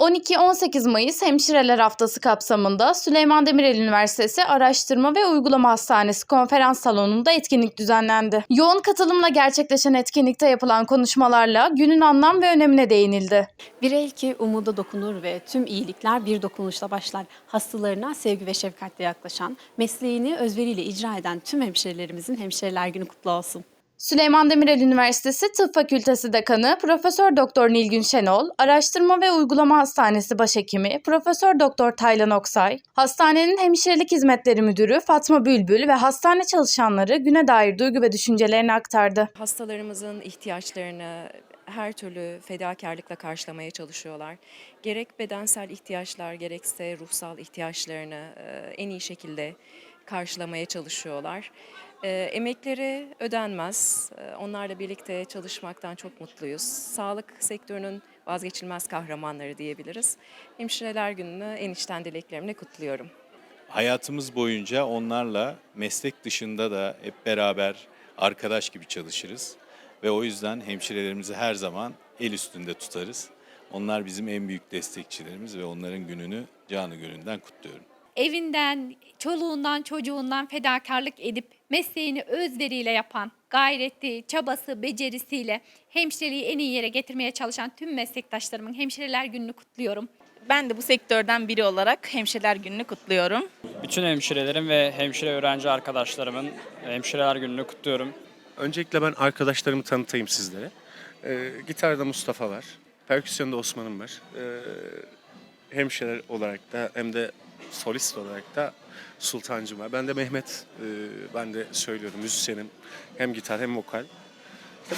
12-18 Mayıs Hemşireler Haftası kapsamında Süleyman Demirel Üniversitesi Araştırma ve Uygulama Hastanesi konferans salonunda etkinlik düzenlendi. Yoğun katılımla gerçekleşen etkinlikte yapılan konuşmalarla günün anlam ve önemine değinildi. Bir el ki umuda dokunur ve tüm iyilikler bir dokunuşla başlar. Hastalarına sevgi ve şefkatle yaklaşan, mesleğini özveriyle icra eden tüm hemşirelerimizin Hemşireler Günü kutlu olsun. Süleyman Demirel Üniversitesi Tıp Fakültesi Dekanı Profesör Doktor Nilgün Şenol, Araştırma ve Uygulama Hastanesi Başhekimi Profesör Doktor Taylan Oksay, hastanenin Hemşirelik Hizmetleri Müdürü Fatma Bülbül ve hastane çalışanları güne dair duygu ve düşüncelerini aktardı. Hastalarımızın ihtiyaçlarını her türlü fedakarlıkla karşılamaya çalışıyorlar. Gerek bedensel ihtiyaçlar gerekse ruhsal ihtiyaçlarını en iyi şekilde karşılamaya çalışıyorlar. E, Emekleri ödenmez. E, Onlarla birlikte çalışmaktan çok mutluyuz. Sağlık sektörünün vazgeçilmez kahramanları diyebiliriz. Hemşireler Günü'nü en içten dileklerimle kutluyorum. hayatımız boyunca onlarla meslek dışında da hep beraber arkadaş gibi çalışırız. Ve o yüzden hemşirelerimizi her zaman el üstünde tutarız. Onlar bizim en büyük destekçilerimiz ve onların gününü canı gönülden kutluyorum. Evinden, çoluğundan, çocuğundan fedakarlık edip mesleğini özveriyle yapan, gayreti, çabası, becerisiyle hemşireliği en iyi yere getirmeye çalışan tüm meslektaşlarımın hemşireler gününü kutluyorum. Ben de bu sektörden biri olarak Hemşireler Günü'nü kutluyorum. Bütün hemşirelerim ve hemşire öğrenci arkadaşlarımın hemşireler gününü kutluyorum. Öncelikle ben arkadaşlarımı tanıtayım sizlere. Ee, gitarda Mustafa var. Perküsyonda Osman'ım var. Ee, hemşire olarak da hem de solist olarak da Sultancım var. Ben de Mehmet. Ee, ben de söylüyorum müzisyenim. Hem gitar hem vokal.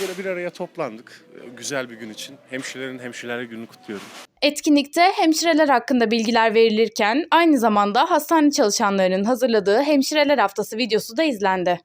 Böyle bir araya toplandık. Ee, güzel bir gün için. Hemşirelerin hemşireler gününü kutluyorum. Etkinlikte hemşireler hakkında bilgiler verilirken aynı zamanda hastane çalışanlarının hazırladığı Hemşireler Haftası videosu da izlendi.